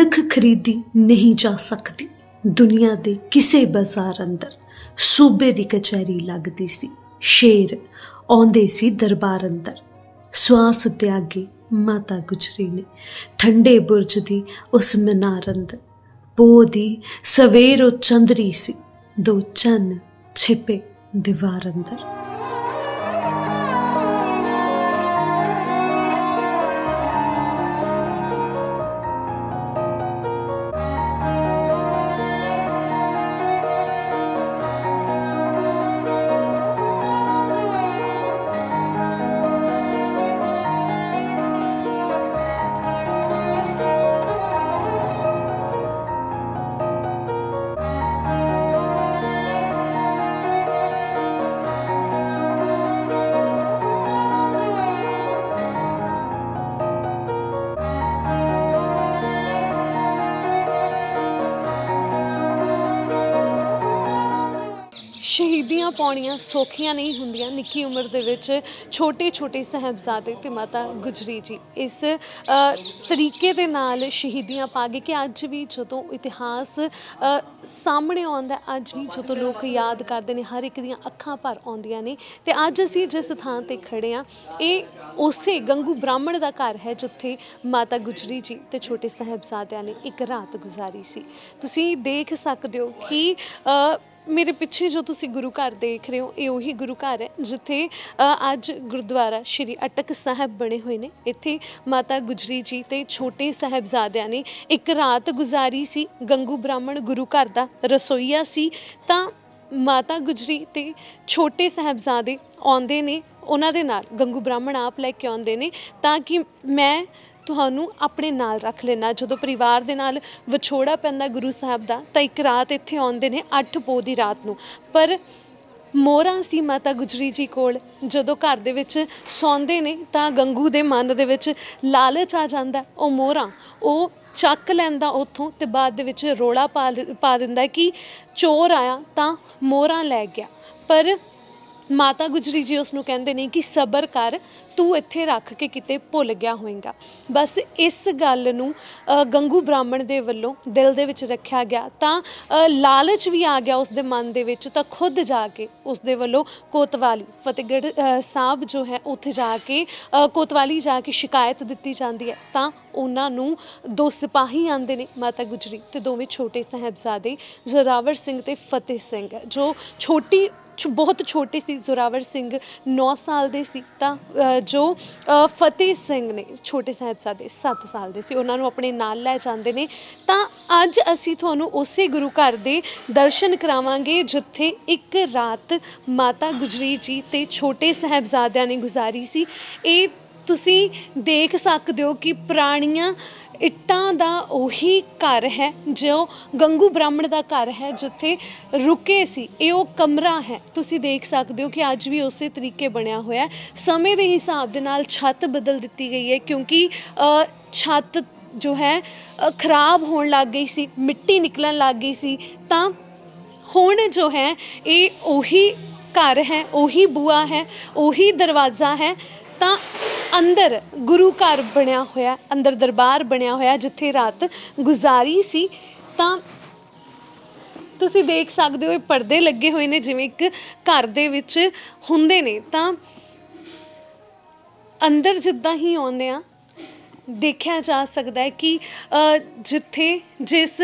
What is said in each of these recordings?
ਅਣਖ ਖਰੀਦੀ ਨਹੀਂ ਜਾ ਸਕਦੀ। ਦੁਨੀਆ ਦੇ ਕਿਸੇ ਬਾਜ਼ਾਰ ਅੰਦਰ ਸੂਬੇ ਦੀ ਕਚਹਿਰੀ ਲੱਗਦੀ ਸੀ। ਸ਼ੇਰ ਆਉਂਦੇ ਸੀ ਦਰਬਾਰ ਅੰਦਰ। ਸਵਾਸ ਤਿਆਗੇ ਮਾਤਾ ਗੁਜਰੀ ਨੇ। ਠੰਡੇ ਬੁਰਜ ਦੀ ਉਸ ਮਨਾਰ ਅੰਦਰ। ਪੋ ਦੀ ਸਵੇਰ ਉਹ ਚੰਦਰੀ ਸੀ। ਦੋ ਚੰਨ ਛਿਪੇ ਦੀਵਾਰ ਅੰਦਰ। ਸ਼ਹੀਦੀਆਂ ਪਾਉਣੀਆਂ ਸੌਖੀਆਂ ਨਹੀਂ ਹੁੰਦੀਆਂ। ਨਿੱਕੀ ਉਮਰ ਦੇ ਵਿੱਚ ਛੋਟੇ ਛੋਟੇ ਸਾਹਿਬਜ਼ਾਦੇ ਤੇ ਮਾਤਾ ਗੁਜਰੀ ਜੀ ਇਸ ਤਰੀਕੇ ਦੇ ਨਾਲ ਸ਼ਹੀਦੀਆਂ ਪਾ ਗਏ ਕਿ ਅੱਜ ਵੀ ਜਦੋਂ ਇਤਿਹਾਸ ਸਾਹਮਣੇ ਆਉਂਦਾ ਅੱਜ ਵੀ ਜਦੋਂ ਲੋਕ ਯਾਦ ਕਰਦੇ ਨੇ, ਹਰ ਇੱਕ ਦੀਆਂ ਅੱਖਾਂ ਭਰ ਆਉਂਦੀਆਂ ਨੇ। ਤੇ ਅੱਜ ਅਸੀਂ ਜਿਸ ਥਾਂ ਤੇ ਖੜੇ ਆ ਇਹ ਉਸੇ ਗੰਗੂ ਬ੍ਰਾਹਮਣ ਦਾ ਘਰ ਹੈ ਜਿੱਥੇ ਮਾਤਾ ਗੁਜਰੀ ਜੀ ਤੇ ਛੋਟੇ ਸਾਹਿਬਜ਼ਾਦਿਆਂ ਨੇ ਇੱਕ ਰਾਤ ਗੁਜ਼ਾਰੀ ਸੀ। ਤੁਸੀਂ ਦੇਖ ਸਕਦੇ ਹੋ ਕਿ ਮੇਰੇ ਪਿੱਛੇ ਜੋ ਤੁਸੀਂ ਗੁਰੂ ਘਰ ਦੇਖ ਰਹੇ ਹੋ ਇਹ ਉਹੀ ਗੁਰੂ ਘਰ ਹੈ ਜਿੱਥੇ ਅ, ਅੱਜ ਗੁਰਦੁਆਰਾ ਸ਼੍ਰੀ ਅਟਕ ਸਾਹਿਬ ਬਣੇ ਹੋਏ ਨੇ। ਇੱਥੇ ਮਾਤਾ ਗੁਜਰੀ ਜੀ ਤੇ ਛੋਟੇ ਸਾਹਿਬਜ਼ਾਦਿਆਂ ਨੇ ਇੱਕ ਰਾਤ ਗੁਜ਼ਾਰੀ ਸੀ ਗੰਗੂ ਬ੍ਰਾਹਮਣ ਗੁਰੂ ਘਰ ਦਾ ਰਸੋਈਆ ਸੀ। ਤਾਂ ਮਾਤਾ ਗੁਜਰੀ ਤੇ ਛੋਟੇ ਸਾਹਿਬਜ਼ਾਦੇ ਆਉਂਦੇ ਨੇ ਉਹਨਾਂ ਦੇ ਨਾਲ ਗੰਗੂ ਬ੍ਰਾਹਮਣ ਆਪ ਲੈ ਕੇ ਆਉਂਦੇ ਨੇ ਤਾਂ ਕਿ ਮੈਂ ਤੁਹਾਨੂੰ ਆਪਣੇ ਨਾਲ ਰੱਖ ਲੈਣਾ। ਜਦੋਂ ਪਰਿਵਾਰ ਦੇ ਨਾਲ ਵਿਛੋੜਾ ਪੈਂਦਾ ਗੁਰੂ ਸਾਹਿਬ ਦਾ, ਤਾਂ ਇੱਕ ਰਾਤ ਇੱਥੇ ਆਉਂਦੇ ਨੇ 8 ਪੋ ਦੀ ਰਾਤ ਨੂੰ। ਪਰ ਮੋਹਰਾਂ ਸੀ ਮਾਤਾ ਗੁਜਰੀ ਜੀ ਕੋਲ। ਜਦੋਂ ਘਰ ਦੇ ਵਿੱਚ ਸੌਂਦੇ ਨੇ, ਤਾਂ ਗੰਗੂ ਦੇ ਮਨ ਦੇ ਵਿੱਚ ਲਾਲਚ ਆ ਜਾਂਦਾ। ਉਹ ਮੋਹਰਾਂ, ਉਹ ਚੱਕ ਲੈਂਦਾ ਉੱਥੋਂ ਤੇ ਬਾਅਦ ਦੇ ਵਿੱਚ ਰੋਲਾ ਪਾ ਦ- ਪਾ ਦਿੰਦਾ ਕਿ ਚੋਰ ਆਇਆ ਤਾਂ ਮੋਹਰਾਂ ਲੈ ਗਿਆ। ਪਰ ਮਾਤਾ ਗੁਜਰੀ ਜੀ ਉਸ ਨੂੰ ਕਹਿੰਦੇ ਨੇ ਕਿ ਸਬਰ ਕਰ, ਤੂੰ ਇੱਥੇ ਰੱਖ ਕੇ ਕਿਤੇ ਭੁੱਲ ਗਿਆ ਹੋਏਗਾ। ਬਸ ਇਸ ਗੱਲ ਨੂੰ ਗੰਗੂ ਬ੍ਰਾਹਮਣ ਦੇ ਵੱਲੋਂ ਦਿਲ ਦੇ ਵਿੱਚ ਰੱਖਿਆ ਗਿਆ। ਤਾਂ ਲਾਲਚ ਵੀ ਆ ਗਿਆ ਉਸ ਦੇ ਮਨ ਦੇ ਵਿੱਚ, ਤਾਂ ਖੁਦ ਜਾ ਕੇ ਉਸ ਦੇ ਵੱਲੋਂ ਕੋਤਵਾਲੀ, ਫਤਿਹਗੜ੍ਹ ਸਾਹਿਬ ਜੋ ਹੈ, ਉੱਥੇ ਜਾ ਕੇ ਕੋਤਵਾਲੀ ਜਾ ਕੇ ਸ਼ਿਕਾਇਤ ਦਿੱਤੀ ਜਾਂਦੀ ਹੈ। ਤਾਂ ਉਹਨਾਂ ਨੂੰ ਦੋ ਸਿਪਾਹੀ ਆਂਦੇ ਨੇ, ਮਾਤਾ ਗੁਜਰੀ ਤੇ ਦੋਵੇਂ ਛੋਟੇ ਸਾਹਿਬਜ਼ਾਦੇ ਜ਼ੋਰਾਵਰ ਸਿੰਘ ਤੇ ਫਤਿਹ ਸਿੰਘ, ਜੋ ਛੋਟੀ ਬਹੁਤ ਛੋਟੇ ਸੀ ਜ਼ੋਰਾਵਰ ਸਿੰਘ 9 ਸਾਲ ਦੇ ਸੀ ਤਾਂ ਅ, ਜੋ ਅ, ਫਤਿਹ ਸਿੰਘ ਨੇ ਛੋਟੇ ਸਾਹਿਬਜ਼ਾਦੇ 7 ਸਾਲ ਦੇ ਸੀ ਉਹਨਾਂ ਨੂੰ ਆਪਣੇ ਨਾਲ ਲੈ ਜਾਂਦੇ ਨੇ। ਤਾਂ ਅੱਜ ਅਸੀਂ ਤੁਹਾਨੂੰ ਉਸੇ ਗੁਰੂ ਘਰ ਦੇ ਦਰਸ਼ਨ ਕਰਾਵਾਂਗੇ ਜਿੱਥੇ ਇੱਕ ਰਾਤ ਮਾਤਾ ਗੁਜਰੀ ਜੀ ਤੇ ਛੋਟੇ ਸਾਹਿਬਜ਼ਾਦਿਆਂ ਨੇ ਗੁਜ਼ਾਰੀ ਸੀ। ਇਹ ਤੁਸੀਂ ਦੇਖ ਸਕਦੇ ਹੋ ਕਿ ਪੁਰਾਣੀਆਂ ਇੱਟਾਂ ਦਾ ਉਹੀ ਘਰ ਹੈ ਜੋ ਗੰਗੂ ਬ੍ਰਾਹਮਣ ਦਾ ਘਰ ਹੈ ਜਿੱਥੇ ਰੁਕੇ ਸੀ। ਇਹ ਉਹ ਕਮਰਾ ਹੈ। ਤੁਸੀਂ ਦੇਖ ਸਕਦੇ ਹੋ ਕਿ ਅੱਜ ਵੀ ਉਸੇ ਤਰੀਕੇ ਬਣਿਆ ਹੋਇਆ ਹੈ। ਸਮੇਂ ਦੇ ਹਿਸਾਬ ਦੇ ਨਾਲ ਛੱਤ ਬਦਲ ਦਿੱਤੀ ਗਈ ਹੈ ਕਿਉਂਕਿ ਅ, ਛੱਤ ਜੋ ਹੈ ਅ, ਖਰਾਬ ਹੋਣ ਲੱਗ ਗਈ ਸੀ ਮਿੱਟੀ ਨਿਕਲਣ ਲੱਗ ਗਈ ਸੀ। ਤਾਂ ਹੁਣ ਜੋ ਹੈ ਇਹ ਉਹੀ ਘਰ ਹੈ ਉਹੀ ਬੂਆ ਹੈ ਉਹੀ ਦਰਵਾਜ਼ਾ ਹੈ ਤਾਂ ਅੰਦਰ ਗੁਰੂ ਘਰ ਬਣਿਆ ਹੋਇਆ ਅੰਦਰ ਦਰਬਾਰ ਬਣਿਆ ਹੋਇਆ ਜਿੱਥੇ ਰਾਤ ਗੁਜ਼ਾਰੀ ਸੀ ਤਾਂ ਤੁਸੀਂ ਦੇਖ ਸਕਦੇ ਹੋ ਇਹ ਪਰਦੇ ਲੱਗੇ ਹੋਏ ਨੇ ਜਿਵੇਂ ਇੱਕ ਘਰ ਦੇ ਵਿੱਚ ਹੁੰਦੇ ਨੇ। ਤਾਂ ਅੰਦਰ ਜਿੱਦਾਂ ਹੀ ਆਉਂਦੇ ਆ ਦੇਖਿਆ ਜਾ ਸਕਦਾ ਹੈ ਕਿ ਅ, ਜਿੱਥੇ ਜਿਸ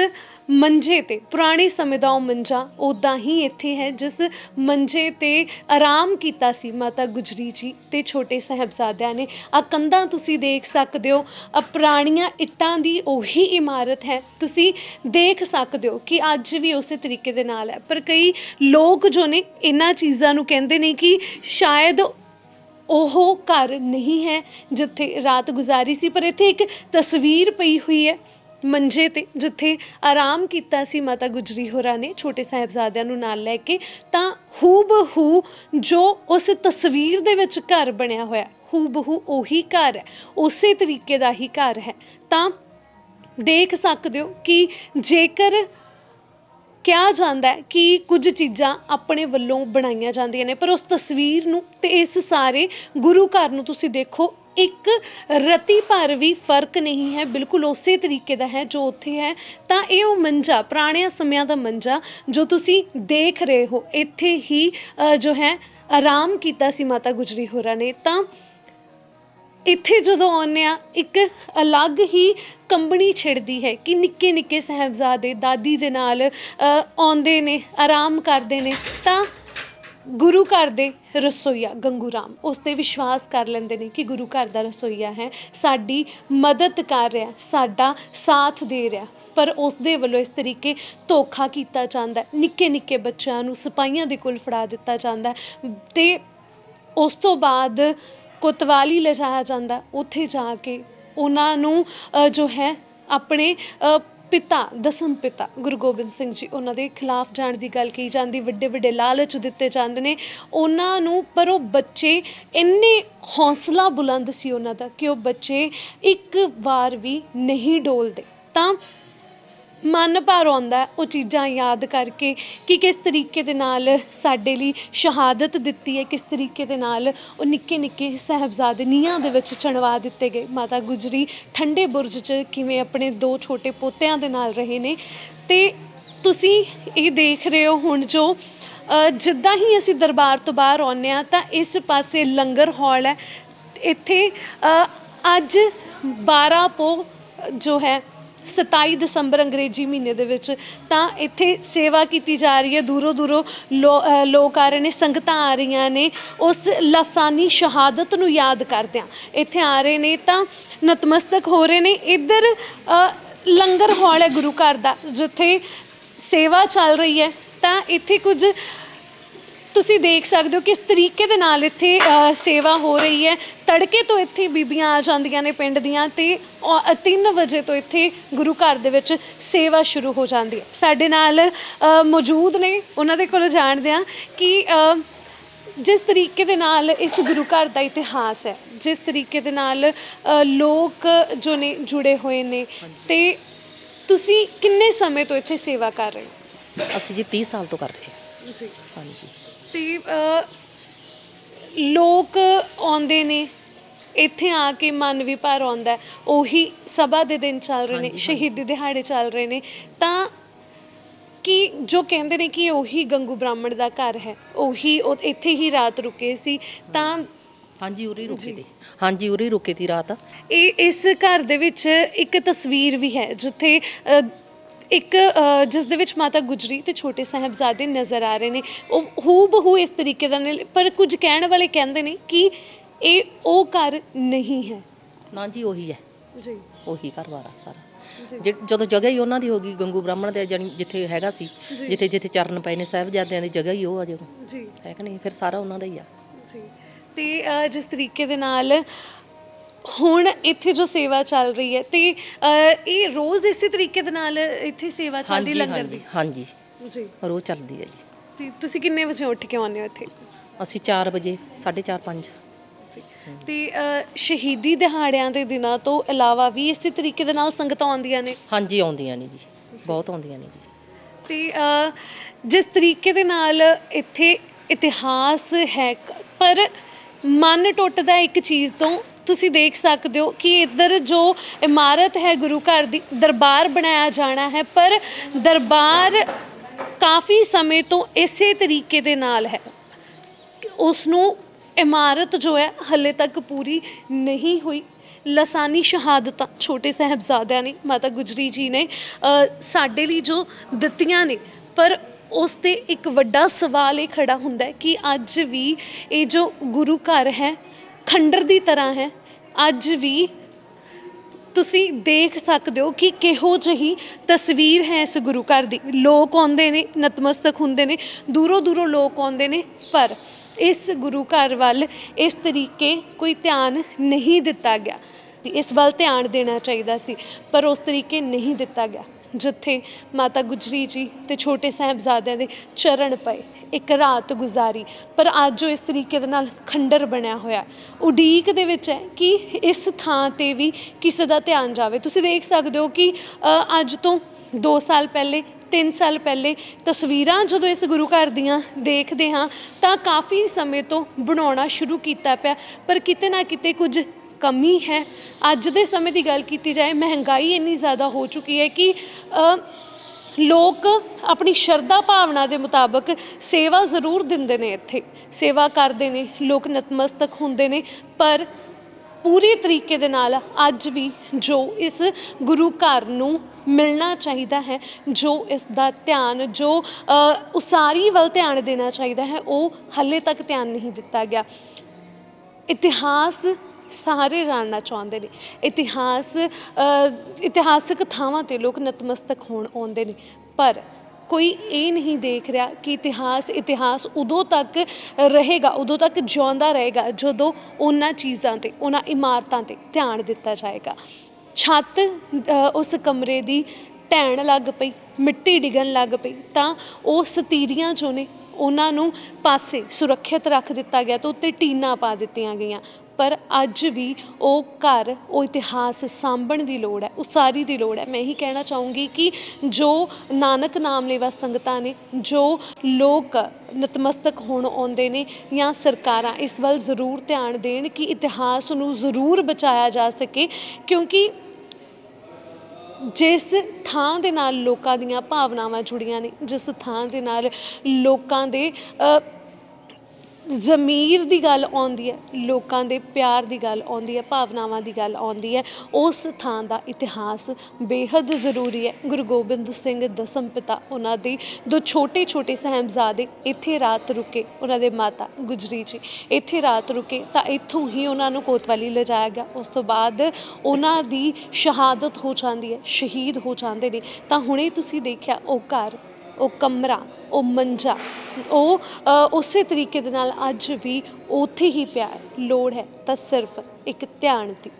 ਮੰਜੇ ਤੇ, ਪੁਰਾਣੇ ਸਮੇਂ ਦਾ ਉਹ ਮੰਜਾ ਉਦਾਂ ਹੀ ਇੱਥੇ ਹੈ, ਜਿਸ ਮੰਜੇ ਤੇ ਆਰਾਮ ਕੀਤਾ ਸੀ ਮਾਤਾ ਗੁਜਰੀ ਜੀ ਤੇ ਛੋਟੇ ਸਾਹਿਬਜ਼ਾਦਿਆਂ ਨੇ। ਆ ਕੰਧਾਂ ਤੁਸੀਂ ਦੇਖ ਸਕਦੇ ਹੋ ਆ ਪੁਰਾਣੀਆਂ ਇੱਟਾਂ ਦੀ ਉਹੀ ਇਮਾਰਤ ਹੈ। ਤੁਸੀਂ ਦੇਖ ਸਕਦੇ ਹੋ ਕਿ ਅੱਜ ਵੀ ਉਸੇ ਤਰੀਕੇ ਦੇ ਨਾਲ ਹੈ। ਪਰ ਕਈ ਲੋਕ ਜੋ ਨੇ, ਇਹਨਾਂ ਚੀਜ਼ਾਂ ਨੂੰ ਕਹਿੰਦੇ ਨੇ ਕਿ ਸ਼ਾਇਦ ਉਹ ਘਰ ਨਹੀਂ ਹੈ ਜਿੱਥੇ ਰਾਤ ਗੁਜ਼ਾਰੀ ਸੀ, ਪਰ ਇੱਥੇ ਇੱਕ ਤਸਵੀਰ ਪਈ ਹੋਈ ਹੈ। ਮੰਜੇ ਤੇ ਜਿੱਥੇ ਆਰਾਮ ਕੀਤਾ ਸੀ ਮਾਤਾ ਗੁਜਰੀ ਹੋਰਾਂ ਨੇ ਛੋਟੇ ਸਾਹਿਬਜ਼ਾਦਿਆਂ ਨੂੰ ਨਾਲ ਲੈ ਕੇ, ਤਾਂ ਹੂਬਹੂ ਜੋ ਉਸ ਤਸਵੀਰ ਦੇ ਵਿੱਚ ਘਰ ਬਣਿਆ ਹੋਇਆ ਹੂਬਹੂ ਉਹੀ ਘਰ ਹੈ, ਉਸੇ ਤਰੀਕੇ ਦਾ ਹੀ ਘਰ ਹੈ। ਤਾਂ ਦੇਖ ਸਕਦੇ ਹੋ ਕਿ ਜੇਕਰ ਕਿਹਾ ਜਾਂਦਾ ਹੈ ਕਿ ਕੁਝ ਚੀਜ਼ਾਂ ਆਪਣੇ ਵੱਲੋਂ ਬਣਾਈਆਂ ਜਾਂਦੀਆਂ ਨੇ ਪਰ ਉਸ ਤਸਵੀਰ ਨੂੰ ਤੇ ਇਸ ਸਾਰੇ ਗੁਰੂ ਘਰ ਨੂੰ ਤੁਸੀਂ ਦੇਖੋ ਇੱਕ ਰਤੀ ਭਰ ਵੀ ਫ਼ਰਕ ਨਹੀਂ ਹੈ ਬਿਲਕੁਲ ਉਸੇ ਤਰੀਕੇ ਦਾ ਹੈ ਜੋ ਉੱਥੇ ਹੈ। ਤਾਂ ਇਹ ਉਹ ਮੰਜਾ ਪੁਰਾਣਿਆਂ ਸਮਿਆਂ ਦਾ ਮੰਜਾ ਜੋ ਤੁਸੀਂ ਦੇਖ ਰਹੇ ਹੋ ਇੱਥੇ ਹੀ ਅ, ਜੋ ਹੈ ਆਰਾਮ ਕੀਤਾ ਸੀ ਮਾਤਾ ਗੁਜਰੀ ਹੋਰਾਂ ਨੇ। ਤਾਂ ਇੱਥੇ ਜਦੋਂ ਆਉਂਦੇ ਆ ਇੱਕ ਅਲੱਗ ਹੀ ਕੰਬਣੀ ਛਿੜਦੀ ਹੈ ਕਿ ਨਿੱਕੇ ਨਿੱਕੇ ਸਹਿਬਜ਼ਾਦੇ ਦਾਦੀ ਦੇ ਨਾਲ ਆਉਂਦੇ ਨੇ, ਆਰਾਮ ਕਰਦੇ ਨੇ, ਤਾਂ ਗੁਰੂ ਘਰ ਦੇ ਰਸੋਈਆ, ਗੰਗੂ ਰਾਮ, ਉਸ ਤੇ ਵਿਸ਼ਵਾਸ ਕਰ ਲੈਂਦੇ ਨੇ ਕਿ ਗੁਰੂ ਘਰ ਦਾ ਰਸੋਈਆ ਹੈ, ਸਾਡੀ ਮਦਦ ਕਰ ਰਿਹਾ, ਸਾਡਾ ਸਾਥ ਦੇ ਰਿਹਾ, ਪਰ ਉਸ ਦੇ ਵੱਲੋਂ ਇਸ ਤਰੀਕੇ ਧੋਖਾ ਕੀਤਾ ਜਾਂਦਾ ਹੈ, ਨਿੱਕੇ ਨਿੱਕੇ ਬੱਚਿਆਂ ਨੂੰ ਸਿਪਾਹੀਆਂ ਦੇ ਕੋਲ ਫੜਾ ਦਿੱਤਾ ਜਾਂਦਾ ਹੈ, ਤੇ ਉਸ ਤੋਂ ਬਾਅਦ ਕੋਤਵਾਲੀ ਲਿਜਾਇਆ ਜਾਂਦਾ, ਉੱਥੇ ਜਾ ਕੇ ਉਹਨਾਂ ਨੂੰ ਜੋ ਹੈ, ਆਪਣੇ ਪਿਤਾ, ਦਸਮ ਪਿਤਾ ਗੁਰੂ ਗੋਬਿੰਦ ਸਿੰਘ ਜੀ, ਉਹਨਾਂ ਦੇ ਖਿਲਾਫ ਜਾਣ ਦੀ ਗੱਲ ਕਹੀ ਜਾਂਦੀ, ਵੱਡੇ ਵੱਡੇ ਲਾਲਚ ਦਿੱਤੇ ਜਾਂਦੇ ਨੇ। ਉਹਨਾਂ ਨੂੰ, ਪਰ ਉਹ ਬੱਚੇ ਇੰਨੇ ਹੌਸਲਾ ਬੁਲੰਦ ਸੀ ਉਹਨਾਂ ਦਾ ਕਿ ਉਹ ਬੱਚੇ ਇੱਕ ਵਾਰ ਵੀ ਨਹੀਂ ਡੋਲਦੇ। ਤਾਂ ਮਨ ਭਰ ਆਉਂਦਾ ਉਹ ਚੀਜ਼ਾਂ ਯਾਦ ਕਰਕੇ ਕਿ ਕਿਸ ਤਰੀਕੇ ਦੇ ਨਾਲ ਸਾਡੇ ਲਈ ਸ਼ਹਾਦਤ ਦਿੱਤੀ ਹੈ ਕਿਸ ਤਰੀਕੇ ਦੇ ਨਾਲ ਉਹ ਨਿੱਕੇ ਨਿੱਕੇ ਸਹਿਬਜ਼ਾਦੇ ਨੀਹਾਂ ਦੇ ਵਿੱਚ ਚਣਵਾ ਦਿੱਤੇ ਗਏ। ਮਾਤਾ ਗੁਜਰੀ ਠੰਡੇ ਬੁਰਜ 'ਚ ਕਿਵੇਂ ਆਪਣੇ ਦੋ ਛੋਟੇ ਪੋਤਿਆਂ ਦੇ ਨਾਲ ਰਹੇ ਨੇ। ਤੇ ਤੁਸੀਂ ਇਹ ਦੇਖ ਰਹੇ ਹੋ ਹੁਣ ਜੋ ਅ, ਜਿੱਦਾਂ ਹੀ ਅਸੀਂ ਦਰਬਾਰ ਤੋਂ ਬਾਹਰ ਆਉਂਦੇ ਹਾਂ ਤਾਂ ਇਸ ਪਾਸੇ ਲੰਗਰ ਹਾਲ ਹੈ। ਇੱਥੇ ਅ, ਅੱਜ 12 ਪੋ ਜੋ ਹੈ 27 ਦਸੰਬਰ ਅੰਗਰੇਜ਼ੀ ਮਹੀਨੇ ਦੇ ਵਿੱਚ ਤਾਂ ਇੱਥੇ ਸੇਵਾ ਕੀਤੀ ਜਾ ਰਹੀ ਹੈ। ਦੂਰੋਂ ਦੂਰੋਂ ਲੋ- ਲੋਕ ਆ ਰਹੇ ਨੇ, ਸੰਗਤਾਂ ਆ ਰਹੀਆਂ ਨੇ। ਉਸ ਲਾਸਾਨੀ ਸ਼ਹਾਦਤ ਨੂੰ ਯਾਦ ਕਰਦਿਆਂ ਇੱਥੇ ਆ ਰਹੇ ਨੇ ਤਾਂ ਨਤਮਸਤਕ ਹੋ ਰਹੇ ਨੇ। ਇੱਧਰ ਲੰਗਰ ਹਾਲ ਹੈ ਗੁਰੂ ਘਰ ਦਾ, ਜਿੱਥੇ ਸੇਵਾ ਚੱਲ ਰਹੀ ਹੈ। ਤਾਂ ਇੱਥੇ ਕੁਝ ਤੁਸੀਂ ਦੇਖ ਸਕਦੇ ਹੋ ਕਿਸ ਤਰੀਕੇ ਦੇ ਨਾਲ ਇੱਥੇ ਅ, ਸੇਵਾ ਹੋ ਰਹੀ ਹੈ। ਤੜਕੇ ਤੋਂ ਇੱਥੇ ਬੀਬੀਆਂ ਆ ਜਾਂਦੀਆਂ ਨੇ ਪਿੰਡ ਦੀਆਂ ਤੇ 3 ਵਜੇ ਤੋਂ ਇੱਥੇ ਗੁਰੂ ਘਰ ਦੇ ਵਿੱਚ ਸੇਵਾ ਸ਼ੁਰੂ ਹੋ ਜਾਂਦੀ ਹੈ। ਸਾਡੇ ਨਾਲ ਅ, ਮੌਜੂਦ ਨੇ ਉਹਨਾਂ ਦੇ ਕੋਲ ਜਾਣਦੇ ਆ ਕਿ ਅ, ਜਿਸ ਤਰੀਕੇ ਦੇ ਨਾਲ ਇਸ ਗੁਰੂ ਘਰ ਦਾ ਇਤਿਹਾਸ ਹੈ ਜਿਸ ਤਰੀਕੇ ਦੇ ਨਾਲ ਅ, ਲੋਕ ਜੋ ਨੇ ਜੁੜੇ ਹੋਏ ਨੇ ਤੇ ਤੁਸੀਂ ਕਿੰਨੇ ਸਮੇਂ ਤੋਂ ਇੱਥੇ ਸੇਵਾ ਕਰ ਰਹੇ ਹੋ? ਅਸੀਂ ਜੀ 30 ਸਾਲ ਤੋਂ ਕਰ ਰਹੇ ਹਾਂ। ਜੀ। ਹਾਂਜੀ। ਤੇ ਲੋਕ ਆਉਂਦੇ ਨੇ ਇੱਥੇ ਆ ਕੇ ਮਨ ਵੀ ਭਰ ਆਉਂਦਾ। ਉਹੀ ਸਭਾ ਦੇ ਦਿਨ ਚੱਲ ਰਹੇ ਨੇ ਸ਼ਹੀਦੀ ਦਿਹਾੜੇ ਚੱਲ ਰਹੇ ਨੇ। ਤਾਂ ਕਿ ਜੋ ਕਹਿੰਦੇ ਨੇ ਕਿ ਉਹੀ ਗੰਗੂ ਬ੍ਰਾਹਮਣ ਦਾ ਘਰ ਹੈ ਉਹੀ ਉਹ ਇੱਥੇ ਹੀ ਰਾਤ ਰੁਕੇ ਸੀ ਤਾਂ ਹਾਂਜੀ ਉਰੀ ਰੁਕੇ ਤੇ। ਹਾਂਜੀ ਉਰੀ ਰੁਕੇ ਤੀ ਰਾਤ। ਇਹ ਇਸ ਘਰ ਦੇ ਵਿੱਚ ਇੱਕ ਤਸਵੀਰ ਵੀ ਹੈ ਜਿੱਥੇ ਇੱਕ ਜਿਸ ਦੇ ਵਿੱਚ ਮਾਤਾ ਗੁਜਰੀ ਤੇ ਛੋਟੇ ਸਾਹਿਬਜ਼ਾਦੇ ਨਜ਼ਰ ਆ ਰਹੇ ਨੇ। ਉਹ ਹੂ ਬਹੂ ਇਸ ਤਰੀਕੇ ਦਾ ਨੇ ਪਰ ਕੁਝ ਕਹਿਣ ਵਾਲੇ ਕਹਿੰਦੇ ਨੇ ਕਿ ਇਹ ਉਹ ਘਰ ਨਹੀਂ ਹੈ। ਨਾ ਜੀ ਉਹੀ ਹੈ। ਜੀ। ਉਹੀ ਘਰ ਵਾਰਾ ਸਾਰਾ। ਜਦੋਂ ਜਗ੍ਹਾ ਹੀ ਉਹਨਾਂ ਦੀ ਹੋ ਗਈ ਗੰਗੂ ਬ੍ਰਾਹਮਣ ਦੇ ਜਾਨੀ ਜਿੱਥੇ ਹੈਗਾ ਸੀ ਜਿੱਥੇ ਜਿੱਥੇ ਚਰਨ ਪਏ ਨੇ ਸਾਹਿਬਜ਼ਾਦਿਆਂ ਦੀ ਜਗ੍ਹਾ ਹੀ ਉਹ ਆ ਜਦੋਂ। ਜੀ। ਹੈ ਕਿ ਨਹੀਂ? ਫਿਰ ਸਾਰਾ ਉਹਨਾਂ ਦਾ ਹੀ ਆ। ਜੀ। ਤੇ ਜਿਸ ਤਰੀਕੇ ਦੇ ਨਾਲ ਹੁਣ ਇੱਥੇ ਜੋ ਸੇਵਾ ਚੱਲ ਰਹੀ ਹੈ ਤੇ ਅ, ਇਹ ਰੋਜ਼ ਇਸੇ ਤਰੀਕੇ ਦੇ ਨਾਲ ਇੱਥੇ ਸੇਵਾ ਚੱਲਦੀ ਹਾਂਜੀ ਲੰਗਰ ਹਾਂਜੀ ਦੀ? ਹਾਂਜੀ। ਜੀ। ਰੋਜ਼ ਚੱਲਦੀ ਹੈ ਜੀ। ਤੇ ਤੁਸੀਂ ਕਿੰਨੇ ਵਜੇ ਉੱਠ ਕੇ ਆਉਂਦੇ ਹੋ ਇੱਥੇ? ਅਸੀਂ 4 ਵਜੇ 4:30 5 ਤੇ ਅ, ਸ਼ਹੀਦੀ ਦਿਹਾੜਿਆਂ ਦੇ ਦਿਨਾਂ ਤੋਂ ਇਲਾਵਾ ਵੀ ਇਸੇ ਤਰੀਕੇ ਦੇ ਨਾਲ ਸੰਗਤਾਂ ਆਉਂਦੀਆਂ ਨੇ? ਹਾਂਜੀ ਆਉਂਦੀਆਂ ਨੇ ਜੀ। ਬਹੁਤ ਆਉਂਦੀਆਂ ਨੇ ਜੀ। ਤੇ ਅ, ਜਿਸ ਤਰੀਕੇ ਦੇ ਨਾਲ ਇੱਥੇ ਇਤਿਹਾਸ ਹੈ ਕ- ਪਰ ਮਨ ਟੁੱਟਦਾ ਇੱਕ ਚੀਜ਼ ਤੋਂ ਤੁਸੀਂ ਦੇਖ ਸਕਦੇ ਹੋ ਕਿ ਇੱਧਰ ਜੋ ਇਮਾਰਤ ਹੈ ਗੁਰੂ ਘਰ ਦੀ, ਦਰਬਾਰ ਬਣਾਇਆ ਜਾਣਾ ਹੈ, ਪਰ ਦਰਬਾਰ ਕਾਫੀ ਸਮੇਂ ਤੋਂ ਇਸੇ ਤਰੀਕੇ ਦੇ ਨਾਲ ਹੈ। ਉਸ ਨੂੰ ਇਮਾਰਤ ਜੋ ਹੈ, ਹੱਲੇ ਤੱਕ ਪੂਰੀ ਨਹੀਂ ਹੋਈ। ਲਸਾਨੀ ਸ਼ਹਾਦਤਾਂ ਛੋਟੇ ਸਾਹਿਬਜ਼ਾਦਿਆਂ ਨੇ, ਮਾਤਾ ਗੁਜਰੀ ਜੀ ਨੇ ਸਾਡੇ ਲਈ ਜੋ ਦਿੱਤੀਆਂ ਨੇ, ਪਰ ਉਸ ਤੇ ਇੱਕ ਵੱਡਾ ਸਵਾਲ ਇਹ ਖੜਾ ਹੁੰਦਾ ਹੈ ਕਿ ਅੱਜ ਵੀ ਇਹ ਜੋ ਗੁਰੂ ਘਰ ਹੈ ਖੰਡਰ ਦੀ ਤਰ੍ਹਾਂ ਹੈ। ਅੱਜ ਵੀ ਤੁਸੀਂ ਦੇਖ ਸਕਦੇ ਹੋ ਕਿ ਕਿਹੋ ਜਿਹੀ ਤਸਵੀਰ ਹੈ ਇਸ ਗੁਰੂ ਘਰ ਦੀ। ਲੋਕ ਆਉਂਦੇ ਨੇ, ਨਤਮਸਤਕ ਹੁੰਦੇ ਨੇ, ਦੂਰੋਂ ਦੂਰੋਂ ਲੋਕ ਆਉਂਦੇ ਨੇ, ਪਰ ਇਸ ਗੁਰੂ ਘਰ ਵੱਲ ਇਸ ਤਰੀਕੇ ਕੋਈ ਧਿਆਨ ਨਹੀਂ ਦਿੱਤਾ ਗਿਆ। ਇਸ ਵੱਲ ਧਿਆਨ ਦੇਣਾ ਚਾਹੀਦਾ ਸੀ, ਪਰ ਉਸ ਤਰੀਕੇ ਨਹੀਂ ਦਿੱਤਾ ਗਿਆ। ਜਿੱਥੇ ਮਾਤਾ ਗੁਜਰੀ ਜੀ ਤੇ ਛੋਟੇ ਸਾਹਿਬਜ਼ਾਦਿਆਂ ਦੇ ਚਰਨ ਪਏ, ਇੱਕ ਰਾਤ ਗੁਜ਼ਾਰੀ। ਪਰ ਅੱਜ ਉਹ ਇਸ ਤਰੀਕੇ ਦੇ ਨਾਲ ਖੰਡਰ ਬਣਿਆ ਹੋਇਆ ਉਡੀਕ ਦੇ ਵਿੱਚ ਹੈ ਕਿ ਇਸ ਥਾਂ ਤੇ ਵੀ ਕਿਸੇ ਦਾ ਧਿਆਨ ਜਾਵੇ। ਤੁਸੀਂ ਦੇਖ ਸਕਦੇ ਹੋ ਕਿ ਅੱਜ ਤੋਂ 2 ਸਾਲ ਪਹਿਲੇ 3 ਸਾਲ ਪਹਿਲੇ ਤਸਵੀਰਾਂ ਜਦੋਂ ਇਸ ਗੁਰੂ ਘਰ ਦੀਆਂ ਦੇਖਦੇ ਹਾਂ, ਤਾਂ ਕਾਫੀ ਸਮੇਂ ਤੋਂ ਬਣਾਉਣਾ ਸ਼ੁਰੂ ਕੀਤਾ ਪਿਆ। ਪਰ ਕਿਤੇ ਨਾ ਕਿਤੇ ਕੁਝ ਕਮੀ ਹੈ। ਅੱਜ ਦੇ ਸਮੇਂ ਦੀ ਗੱਲ ਕੀਤੀ ਜਾਏ, ਮਹਿੰਗਾਈ ਇੰਨੀ ਜ਼ਿਆਦਾ ਹੋ ਚੁੱਕੀ ਹੈ ਕਿ ਲੋਕ ਆਪਣੀ ਸ਼ਰਧਾ ਭਾਵਨਾ ਦੇ ਮੁਤਾਬਕ ਸੇਵਾ ਜ਼ਰੂਰ ਦਿੰਦੇ ਨੇ ਇੱਥੇ। ਸੇਵਾ ਕਰਦੇ ਨੇ, ਲੋਕ ਨਤਮਸਤਕ ਹੁੰਦੇ ਨੇ, ਪਰ ਪੂਰੀ ਤਰੀਕੇ ਦੇ ਨਾਲ ਅੱਜ ਵੀ ਜੋ ਇਸ ਗੁਰੂ ਘਰ ਨੂੰ ਮਿਲਣਾ ਚਾਹੀਦਾ ਹੈ, ਜੋ ਇਸ ਦਾ ਧਿਆਨ, ਜੋ ਉਸਾਰੀ ਵੱਲ ਧਿਆਨ ਦੇਣਾ ਚਾਹੀਦਾ ਹੈ, ਉਹ ਹੱਲੇ ਤੱਕ ਧਿਆਨ ਨਹੀਂ ਦਿੱਤਾ ਗਿਆ। ਇਤਿਹਾਸ ਸਾਰੇ ਜਾਣਨਾ ਚਾਹੁੰਦੇ ਨੇ। ਇਤਿਹਾਸ ਇਤਿਹਾਸਕ ਥਾਵਾਂ ਤੇ ਲੋਕ ਨਤਮਸਤਕ ਹੋਣ, ਆਉਂਦੇ ਨੇ। ਪਰ ਕੋਈ ਇਹ ਨਹੀਂ ਦੇਖ ਰਿਹਾ ਕਿ ਇਤਿਹਾਸ ਇਤਿਹਾਸ ਉਦੋਂ ਤੱਕ ਰਹੇਗਾ, ਉਦੋਂ ਤੱਕ ਜਿਉਂਦਾ ਰਹੇਗਾ, ਜਦੋਂ ਉਹਨਾਂ ਚੀਜ਼ਾਂ ਤੇ, ਉਹਨਾਂ ਇਮਾਰਤਾਂ ਤੇ ਧਿਆਨ ਦਿੱਤਾ ਜਾਏਗਾ। ਛੱਤ ਉਸ ਕਮਰੇ ਦੀ ਢਹਿਣ ਲੱਗ ਪਈ, ਮਿੱਟੀ ਡਿੱਗਣ ਲੱਗ ਪਈ, ਤਾਂ ਉਹ ਸਤੀਰੀਆਂ ਜੋ ਨੇ ਉਹਨਾਂ ਨੂੰ ਪਾਸੇ ਸੁਰੱਖਿਅਤ ਰੱਖ ਦਿੱਤਾ ਗਿਆ ਤੇ ਉੱਤੇ ਟੀਨਾਂ ਪਾ ਦਿੱਤੀਆਂ ਗਈਆਂ। ਪਰ ਅੱਜ ਵੀ ਉਹ ਘਰ, ਉਹ ਇਤਿਹਾਸ ਸਾਂਭਣ ਦੀ ਲੋੜ ਹੈ, ਉਸਾਰੀ ਦੀ ਲੋੜ ਹੈ। ਮੈਂ ਇਹੀ ਕਹਿਣਾ ਚਾਹੂੰਗੀ ਕਿ ਜੋ ਨਾਨਕ ਨਾਮ ਲੈਵਾ ਸੰਗਤਾਂ ਨੇ, ਜੋ ਲੋਕ ਨਤਮਸਤਕ ਹੋਣ ਆਉਂਦੇ ਨੇ ਜਾਂ ਸਰਕਾਰਾਂ ਇਸ ਵੱਲ ਜ਼ਰੂਰ ਧਿਆਨ ਦੇਣ ਕਿ ਇਤਿਹਾਸ ਨੂੰ ਜ਼ਰੂਰ ਬਚਾਇਆ ਜਾ ਸਕੇ, ਕਿਉਂਕਿ ਜਿਸ ਥਾਂ ਦੇ ਨਾਲ ਲੋਕਾਂ ਦੀਆਂ ਭਾਵਨਾਵਾਂ ਜੁੜੀਆਂ ਨੇ, ਜਿਸ ਥਾਂ ਦੇ ਨਾਲ ਲੋਕਾਂ ਦੇ ਜ਼ਮੀਰ ਦੀ ਗੱਲ ਆਉਂਦੀ ਹੈ, ਲੋਕਾਂ ਦੇ ਪਿਆਰ ਦੀ ਗੱਲ ਆਉਂਦੀ ਹੈ, ਭਾਵਨਾਵਾਂ ਦੀ ਗੱਲ ਆਉਂਦੀ ਹੈ, ਉਸ ਥਾਂ ਦਾ ਇਤਿਹਾਸ ਬੇਹੱਦ ਜ਼ਰੂਰੀ ਹੈ। ਗੁਰੂ ਗੋਬਿੰਦ ਸਿੰਘ ਦਸਮ ਪਿਤਾ ਉਹਨਾਂ ਦੇ, ਦੋ ਛੋਟੇ ਛੋਟੇ ਸਹਿਬਜ਼ਾਦੇ ਇੱਥੇ ਰਾਤ ਰੁਕੇ, ਉਹਨਾਂ ਦੇ ਮਾਤਾ ਗੁਜਰੀ ਜੀ, ਇੱਥੇ ਰਾਤ ਰੁਕੇ ਤਾਂ ਇੱਥੋਂ ਹੀ ਉਹਨਾਂ ਨੂੰ ਕੋਤਵਾਲੀ ਲਿਜਾਇਆ ਗਿਆ। ਉਸ ਤੋਂ ਬਾਅਦ ਉਹਨਾਂ ਦੀ ਸ਼ਹਾਦਤ ਹੋ ਜਾਂਦੀ ਹੈ, ਸ਼ਹੀਦ ਹੋ ਜਾਂਦੇ ਨੇ। ਤਾਂ ਹੁਣੇ ਤੁਸੀਂ ਦੇਖਿਆ ਉਹ ਘਰ, ਉਹ ਕਮਰਾ, ਉਹ ਮੰਜਾ ਉਹ ਉਸੇ ਤਰੀਕੇ ਦੇ ਨਾਲ ਅੱਜ ਵੀ ਉੱਥੇ ਹੀ ਪਿਆ ਲੋੜ ਹੈ ਤਾਂ ਸਿਰਫ ਇੱਕ ਧਿਆਨ ਦੀ।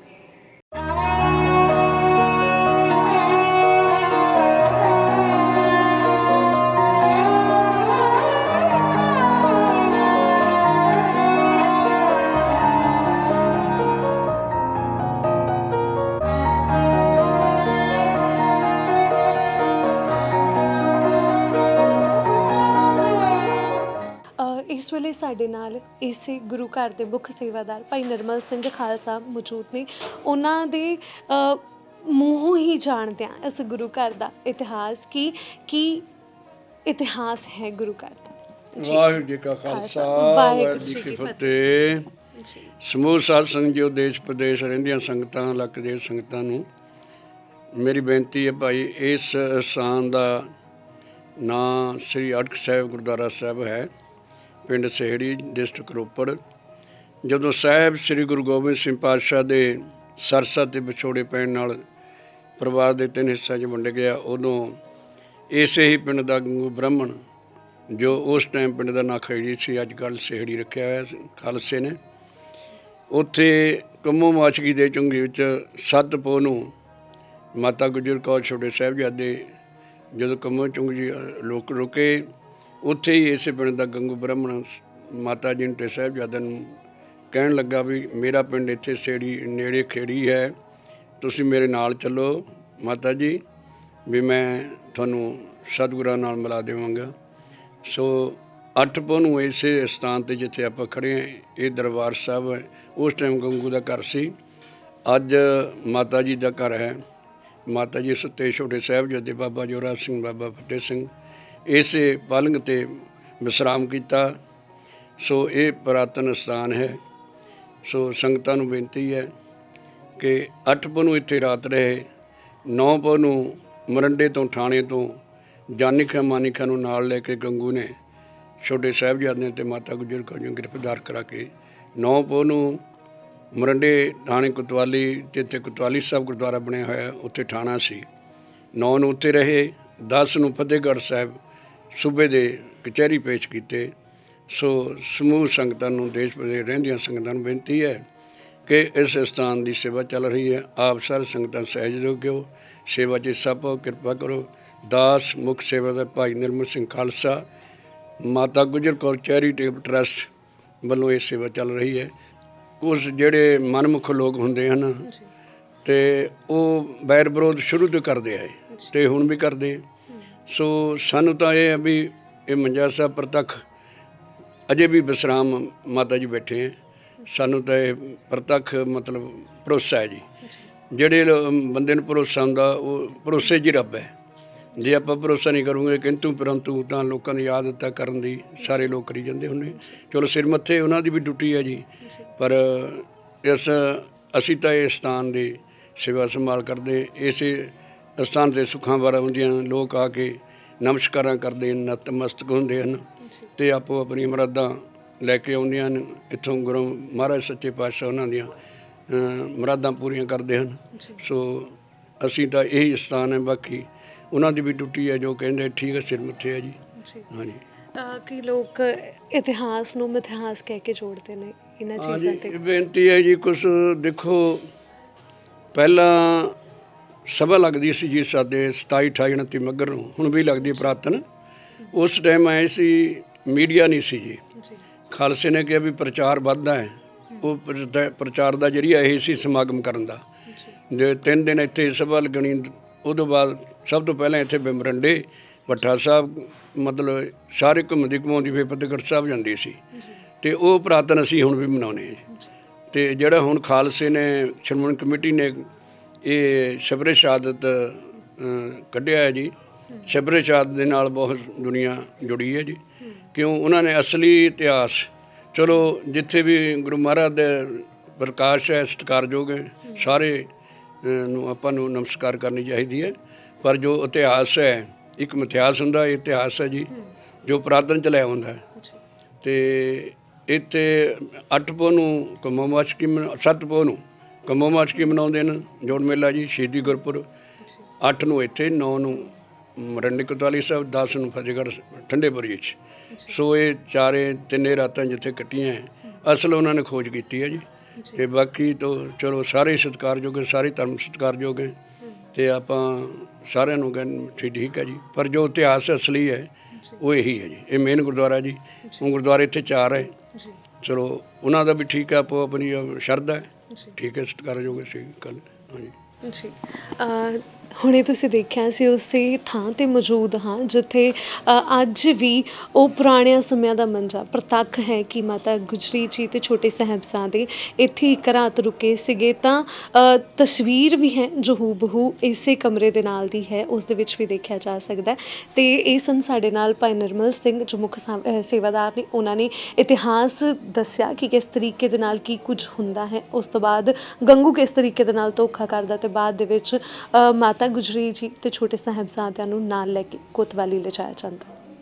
ਇਸ ਵੇਲੇ ਸਾਡੇ ਨਾਲ ਇਸੇ ਗੁਰੂ ਘਰ ਦੇ ਮੁੱਖ ਸੇਵਾਦਾਰ ਭਾਈ ਨਰਮਲ ਸਿੰਘ ਖਾਲਸਾ ਮੌਜੂਦ ਨੇ। ਉਹਨਾਂ ਦੇ ਮੂੰਹੋਂ ਹੀ ਜਾਣਦੇ ਆ ਇਸ ਗੁਰੂ ਘਰ ਦਾ ਇਤਿਹਾਸ ਕੀ ਕੀ ਇਤਿਹਾਸ ਹੈ ਗੁਰੂ ਘਰ ਦਾ? ਜੀ। ਵਾਹਿਗੁਰੂ ਜੀ ਕਾ ਖਾਲਸਾ, ਵਾਹਿਗੁਰੂ ਜੀ ਕੀ ਫਤਿਹ। ਜੀ। ਸਮੂਹ ਸਾਧ ਸੰਗਤ ਜੋ ਦੇਸ਼ ਪ੍ਰਦੇਸ਼ ਰਹਿੰਦੀਆਂ ਸੰਗਤਾਂ ਲੱਕ ਦੇ ਸੰਗਤਾਂ ਨੂੰ ਮੇਰੀ ਬੇਨਤੀ ਹੈ ਭਾਈ ਇਸ ਸਥਾਨ ਦਾ ਨਾਂ ਸ੍ਰੀ ਅਟਕ ਸਾਹਿਬ ਗੁਰਦੁਆਰਾ ਸਾਹਿਬ ਹੈ। ਪਿੰਡ ਸਹਿੜੀ, ਡਿਸਟ੍ਰਿਕਟ ਰੋਪੜ। ਜਦੋਂ ਸਾਹਿਬ ਸ੍ਰੀ ਗੁਰੂ ਗੋਬਿੰਦ ਸਿੰਘ ਪਾਤਸ਼ਾਹ ਦੇ ਸਰਸਾ ਤੇ ਵਿਛੋੜੇ ਪੈਣ ਨਾਲ ਪਰਿਵਾਰ ਦੇ ਤਿੰਨ ਹਿੱਸਿਆਂ 'ਚ ਵੰਡ ਗਿਆ, ਉਦੋਂ ਇਸੇ ਹੀ ਪਿੰਡ ਦਾ ਗੰਗੂ ਬ੍ਰਾਹਮਣ, ਜੋ ਉਸ ਟਾਈਮ ਪਿੰਡ ਦਾ ਨਾਂ ਖੈੜੀ ਸੀ, ਅੱਜ ਕੱਲ੍ਹ ਸਹਿੜੀ ਰੱਖਿਆ ਹੋਇਆ ਖਾਲਸੇ ਨੇ। ਉੱਥੇ ਕੰਮੋ ਮਾਛਕੀ ਦੇ ਚੁੰਗੀ ਵਿੱਚ ਸੱਤ ਪੋ ਨੂੰ ਮਾਤਾ ਗੁਜਰ ਕੌਰ ਛੋਟੇ ਸਾਹਿਬਜ਼ਾਦੇ ਜਦੋਂ ਕੰਮੋ ਚੁੰਗੀ ਲੋਕ ਰੁਕੇ ਉੱਥੇ ਹੀ ਇਸੇ ਪਿੰਡ ਦਾ ਗੰਗੂ ਬ੍ਰਾਹਮਣ ਮਾਤਾ ਜੀ ਨੂੰ ਸਾਹਿਬਜ਼ਾਦਿਆਂ ਨੂੰ ਕਹਿਣ ਲੱਗਾ ਵੀ ਮੇਰਾ ਪਿੰਡ ਇੱਥੇ ਸੇੜੀ ਨੇੜੇ ਖੇੜੀ ਹੈ, ਤੁਸੀਂ ਮੇਰੇ ਨਾਲ ਚੱਲੋ ਮਾਤਾ ਜੀ, ਵੀ ਮੈਂ ਤੁਹਾਨੂੰ ਸਤਿਗੁਰਾਂ ਨਾਲ ਮਿਲਾ ਦੇਵਾਂਗਾ। ਸੋ ਅੱਠ ਪੋਹ ਨੂੰ ਇਸੇ ਸਥਾਨ ਤੇ ਜਿੱਥੇ ਆਪਾਂ ਖੜੇ ਹਾਂ, ਇਹ ਦਰਬਾਰ ਸਾਹਿਬ ਹੈ, ਉਸ ਟਾਈਮ ਗੰਗੂ ਦਾ ਘਰ ਸੀ। ਅੱਜ ਮਾਤਾ ਜੀ ਦਾ ਘਰ ਹੈ। ਮਾਤਾ ਜੀ ਸੁੱਤੇ ਛੋਟੇ ਸਾਹਿਬਜ਼ਾਦੇ ਬਾਬਾ ਜੋਰਾ ਸਿੰਘ, ਬਾਬਾ ਫਤਿਹ ਸਿੰਘ ਇਸੇ ਪਲੰਗ ਤੇ ਵਿਸਰਾਮ ਕੀਤਾ। ਸੋ ਇਹ ਪੁਰਾਤਨ ਸਥਾਨ ਹੈ। ਸੋ ਸੰਗਤਾਂ ਨੂੰ ਬੇਨਤੀ ਹੈ ਕਿ ਅੱਠ ਪੋਹ ਨੂੰ ਇੱਥੇ ਰਾਤ ਰਹੇ, ਨੌ ਪੋਹ ਨੂੰ ਮਰੰਡੇ ਤੋਂ ਥਾਣੇ ਤੋਂ ਜਾਨਿਕਾ ਮਾਨਿਕਾ ਨੂੰ ਨਾਲ ਲੈ ਕੇ ਗੰਗੂ ਨੇ ਛੋਟੇ ਸਾਹਿਬਜ਼ਾਦਿਆਂ ਤੇ ਮਾਤਾ ਗੁਜਰ ਕੌਰ ਨੂੰ ਗ੍ਰਿਫਤਾਰ ਕਰਾ ਕੇ ਨੌ ਪੋਹ ਨੂੰ ਮਰੰਡੇ ਥਾਣੇ ਕੁਤਵਾਲੀ, ਜਿੱਥੇ ਕੁਤਵਾਲੀ ਸਾਹਿਬ ਗੁਰਦੁਆਰਾ ਬਣਿਆ ਹੋਇਆ, ਉੱਥੇ ਥਾਣਾ ਸੀ। ਨੌ ਨੂੰ ਉੱਥੇ ਰਹੇ 10 ਨੂੰ ਫਤਿਹਗੜ੍ਹ ਸਾਹਿਬ ਸੂਬੇ ਦੇ ਕਚਹਿਰੀ ਪੇਸ਼ ਕੀਤੇ। ਸੋ ਸਮੂਹ ਸੰਗਤਾਂ ਨੂੰ ਦੇਸ਼ ਵਿਦੇਸ਼ ਰਹਿੰਦੀਆਂ ਸੰਗਤਾਂ ਨੂੰ ਬੇਨਤੀ ਹੈ ਕਿ ਇਸ ਸਥਾਨ ਦੀ ਸੇਵਾ ਚੱਲ ਰਹੀ ਹੈ। ਆਪ ਸਾਰੇ ਸੰਗਤਾਂ ਸਹਿਯੋਗ ਦਿਓ ਸੇਵਾ 'ਚ ਹਿੱਸਾ ਪਾਓ ਕਿਰਪਾ ਕਰੋ। ਦਾਸ ਮੁੱਖ ਸੇਵਾਦਾਰ ਭਾਈ ਨਿਰਮਲ ਸਿੰਘ ਖਾਲਸਾ ਮਾਤਾ ਗੁਜਰ ਕੌਰ ਚੈਰੀਟੇਬਲ ਟਰਸਟ ਵੱਲੋਂ ਇਹ ਸੇਵਾ ਚੱਲ ਰਹੀ ਹੈ। ਉਸ ਜਿਹੜੇ ਮਨਮੁਖ ਲੋਕ ਹੁੰਦੇ ਹਨ ਤੇ ਉਹ ਬੈਰ ਵਿਰੋਧ ਸ਼ੁਰੂ ਤੋਂ ਕਰਦੇ ਆਏ ਤੇ ਹੁਣ ਵੀ ਕਰਦੇ ਆ। ਸੋ ਸਾਨੂੰ ਤਾਂ ਇਹ ਹੈ ਵੀ ਇਹ ਮੰਜਾ ਸਾਹਿਬ ਪ੍ਰਤੱਖ ਅਜੇ ਵੀ ਵਿਸਰਾਮ ਮਾਤਾ ਜੀ ਬੈਠੇ ਹੈ ਸਾਨੂੰ ਤਾਂ ਇਹ ਪ੍ਰਤੱਖ ਮਤਲਬ ਭਰੋਸਾ ਹੈ ਜੀ। ਜਿਹੜੇ ਬੰਦੇ ਨੂੰ ਭਰੋਸਾ ਹੁੰਦਾ ਉਹ ਭਰੋਸੇ 'ਚ ਹੀ ਰੱਬ ਹੈ। ਜੇ ਆਪਾਂ ਭਰੋਸਾ ਨਹੀਂ ਕਰੂਗੇ ਕਿੰਤੂ ਪਰੰਤੂ ਤਾਂ ਲੋਕਾਂ ਦੀ ਆਦਤ ਹੈ ਕਰਨ ਦੀ ਸਾਰੇ ਲੋਕ ਕਰੀ ਜਾਂਦੇ ਹੁੰਦੇ। ਚਲੋ ਸਿਰ ਮੱਥੇ ਉਹਨਾਂ ਦੀ ਵੀ ਡਿਊਟੀ ਹੈ ਜੀ। ਪਰ ਇਸ ਅਸੀਂ ਤਾਂ ਇਹ ਸਥਾਨ ਦੀ ਸੇਵਾ ਸੰਭਾਲ ਕਰਦੇ ਇਸੇ ਸਥਾਨ ਤੇ ਸੁੱਖਾਂ ਵਾਰਾ ਹੁੰਦੀਆਂ ਲੋਕ ਆ ਕੇ ਨਮਸਕਾਰਾਂ ਕਰਦੇ ਹਨ ਨਤਮਸਤਕ ਹੁੰਦੇ ਹਨ ਤੇ ਆਪੋ ਆਪਣੀ ਮਰਾਦਾਂ ਲੈ ਕੇ ਆਉਂਦੀਆਂ ਹਨ। ਇੱਥੋਂ ਗੁਰੂ ਮਹਾਰਾਜ ਸੱਚੇ ਪਾਤਸ਼ਾਹ ਉਹਨਾਂ ਦੀਆਂ ਮੁਰਾਦਾਂ ਪੂਰੀਆਂ ਕਰਦੇ ਹਨ। ਸੋ ਅਸੀਂ ਤਾਂ ਇਹੀ ਸਥਾਨ ਹੈ। ਬਾਕੀ ਉਹਨਾਂ ਦੀ ਵੀ ਡਿਊਟੀ ਹੈ ਜੋ ਕਹਿੰਦੇ ਠੀਕ ਹੈ ਸਿਰ ਮੱਥੇ ਹੈ ਜੀ। ਹਾਂਜੀ। ਕਈ ਲੋਕ ਇਤਿਹਾਸ ਨੂੰ ਮਿਥਿਹਾਸ ਕਹਿ ਕੇ ਜੋੜਦੇ ਨੇ ਇਹਨਾਂ ਚੀਜ਼ਾਂ ਤੇ। ਬੇਨਤੀ ਹੈ ਜੀ ਕੁਝ ਦੇਖੋ ਪਹਿਲਾਂ ਸਭਾ ਲੱਗਦੀ ਸੀ ਜੀ ਸਾਡੇ 27 28 29 ਮੱਘਰ ਨੂੰ ਹੁਣ ਵੀ ਲੱਗਦੀ ਪ੍ਰਾਤਨ। ਉਸ ਟਾਈਮ ਆਏ ਸੀ ਮੀਡੀਆ ਨਹੀਂ ਸੀ ਜੀ। ਖਾਲਸੇ ਨੇ ਕਿਹਾ ਵੀ ਪ੍ਰਚਾਰ ਵੱਧਦਾ ਹੈ। ਉਹ ਪ੍ਰਚਾ- ਪ੍ਰਚਾਰ ਦਾ ਜਰੀਆ ਇਹ ਸੀ ਸਮਾਗਮ ਕਰਨ ਦਾ। ਜੇ। ਤਿੰਨ ਦਿਨ ਇੱਥੇ ਸਭਾ ਲੱਗਣੀ ਉਦੋਂ ਬਾਅਦ ਸਭ ਤੋਂ ਪਹਿਲਾਂ ਇੱਥੇ ਬਿਮਰੰਡੇ ਭੱਠਾ ਸਾਹਿਬ ਮਤਲਬ ਸਾਰੇ ਘੁੰਮਦੀ ਘੁਮਾਉਂਦੀ ਫਿਰ ਫਤਿਹਗੜ੍ਹ ਸਾਹਿਬ ਜਾਂਦੀ ਸੀ। ਤੇ ਉਹ ਪ੍ਰਾਤਨ ਅਸੀਂ ਹੁਣ ਵੀ ਮਨਾਉਂਦੇ ਹਾਂ ਜੀ। ਤੇ ਜਿਹੜਾ ਹੁਣ ਖਾਲਸੇ ਨੇ ਸ਼੍ਰੋਮਣੀ ਕਮੇਟੀ ਨੇ ਇਹ ਸ਼ਬਰੇ ਸ਼ਹਾਦਤ ਕੱਢਿਆ ਹੈ ਜੀ। ਸ਼ਬਰ ਸ਼ਹਾਦਤ ਦੇ ਨਾਲ ਬਹੁਤ ਦੁਨੀਆ ਜੁੜੀ ਹੈ ਜੀ। ਕਿਉਂ? ਉਹਨਾਂ ਨੇ ਅਸਲੀ ਇਤਿਹਾਸ, ਚਲੋ ਜਿੱਥੇ ਵੀ ਗੁਰੂ ਮਹਾਰਾਜ ਦੇ ਪ੍ਰਕਾਸ਼ ਹੈ, ਸਤਿਕਾਰਯੋਗ ਹੈ, ਸਾਰੇ ਨੂੰ ਆਪਾਂ ਨੂੰ ਨਮਸਕਾਰ ਕਰਨੀ ਚਾਹੀਦੀ ਹੈ। ਪਰ ਜੋ ਇਤਿਹਾਸ ਹੈ, ਇੱਕ ਮਿਥਿਹਾਸ ਹੁੰਦਾ, ਇਹ ਇਤਿਹਾਸ ਹੈ ਜੀ, ਜੋ ਪ੍ਰਾਤਨ ਚ ਲੈ ਆਉਂਦਾ ਹੈ। ਤੇ ਇੱਥੇ ਅੱਠ ਪੋ ਨੂੰ ਕਮੋਮਾਸ਼ਕੀ ਸੱਤ ਪੋ ਨੂੰ ਕਮੋਮਾਸ਼ਕੀ ਮਨਾਉਂਦੇ ਨੇ ਜੋੜ ਮੇਲਾ ਜੀ ਸ਼ਹੀਦੀ ਗੁਰਪੁਰ ਅੱਠ ਨੂੰ ਇੱਥੇ 9 ਨੂੰ ਮਰੰਡੀ ਕੋਤਵਾਲੀ ਸਾਹਿਬ 10 ਨੂੰ ਫਤਿਹਗੜ੍ਹ ਠੰਡੇਪੁਰੀ ਚ ਸੋ ਇਹ ਚਾਰੇ ਤਿੰਨੇ ਰਾਤਾਂ ਜਿੱਥੇ ਕੱਟੀਆਂ ਅਸਲ ਉਹਨਾਂ ਨੇ ਖੋਜ ਕੀਤੀ ਹੈ ਜੀ। ਤੇ ਬਾਕੀ ਤੋਂ ਚਲੋ ਸਾਰੇ ਸਤਿਕਾਰਯੋਗ ਸਾਰੇ ਧਰਮ ਸਤਿਕਾਰਯੋਗ ਹੈ ਤੇ ਆਪਾਂ ਸਾਰਿਆਂ ਨੂੰ ਕਹਿੰਦੇ ਠੀਕ ਹੈ ਜੀ। ਪਰ ਜੋ ਇਤਿਹਾਸ ਅਸਲੀ ਹੈ ਉਹ ਇਹੀ ਹੈ ਜੀ। ਇਹ ਮੇਨ ਗੁਰਦੁਆਰਾ ਜੀ। ਉਹ ਗੁਰਦੁਆਰੇ ਇੱਥੇ ਚਾਰ ਹੈ ਚਲੋ ਉਹਨਾਂ ਦਾ ਵੀ ਠੀਕ ਹੈ ਆਪੋ ਆਪਣੀ ਸ਼ਰਧਾ ਹੈ ਠੀਕ ਹੈ ਸਤਿਕਾਰਯੋਗ ਹੈ ਸੀ ਕੱਲ ਹਾਂਜੀ। ਜੀ। ਹੁਣੇ ਤੁਸੀਂ ਦੇਖਿਆ ਸੀ ਉਸੇ ਥਾਂ ਤੇ ਮੌਜੂਦ ਹਾਂ ਜਿੱਥੇ ਅੱਜ ਵੀ ਉਹ ਪੁਰਾਣਿਆਂ ਸਮਿਆਂ ਦਾ ਮੰਜਾ ਪ੍ਰਤੱਖ ਹੈ ਕਿ ਮਾਤਾ ਗੁਜਰੀ ਜੀ ਤੇ ਛੋਟੇ ਸਾਹਿਬਜ਼ਾਦੇ ਇੱਥੇ ਇੱਕ ਰਾਤ ਰੁਕੇ ਸੀਗੇ ਤਾਂ ਤਸਵੀਰ ਵੀ ਹੈ ਜੋ ਹੂਬਹੂ ਇਸੇ ਕਮਰੇ ਦੇ ਨਾਲ ਦੀ ਹੈ ਉਸ ਦੇ ਵਿੱਚ ਵੀ ਦੇਖਿਆ ਜਾ ਸਕਦਾ ਹੈ। ਤੇ ਇਹ ਸਨ ਸਾਡੇ ਨਾਲ ਭਾਈ ਨਿਰਮਲ ਸਿੰਘ ਜੋ ਮੁੱਖ ਸੇਵਾਦਾਰ ਨੇ ਉਹਨਾਂ ਨੇ ਇਤਿਹਾਸ ਦੱਸਿਆ ਕਿ ਕਿਸ ਤਰੀਕੇ ਦੇ ਨਾਲ ਕੀ ਕੁਝ ਹੁੰਦਾ ਹੈ ਉਸ ਤੋਂ ਬਾਅਦ ਗੰਗੂ ਕਿਸ ਤਰੀਕੇ ਦੇ ਨਾਲ ਧੋਖਾ ਕਰਦਾ ਤੇ ਬਾਅਦ ਦੇ ਵਿੱਚ ਅ, ਮਾਤਾ ਗੁਜਰੀ ਜੀ ਤੇ ਛੋਟੇ ਸਾਹਿਬਜ਼ਾਦਿਆਂ ਨੂੰ ਨਾਲ ਲੈ ਕੇ ਕੋਤਵਾਲੀ ਲਿਜਾਇਆ ਜਾਂਦਾ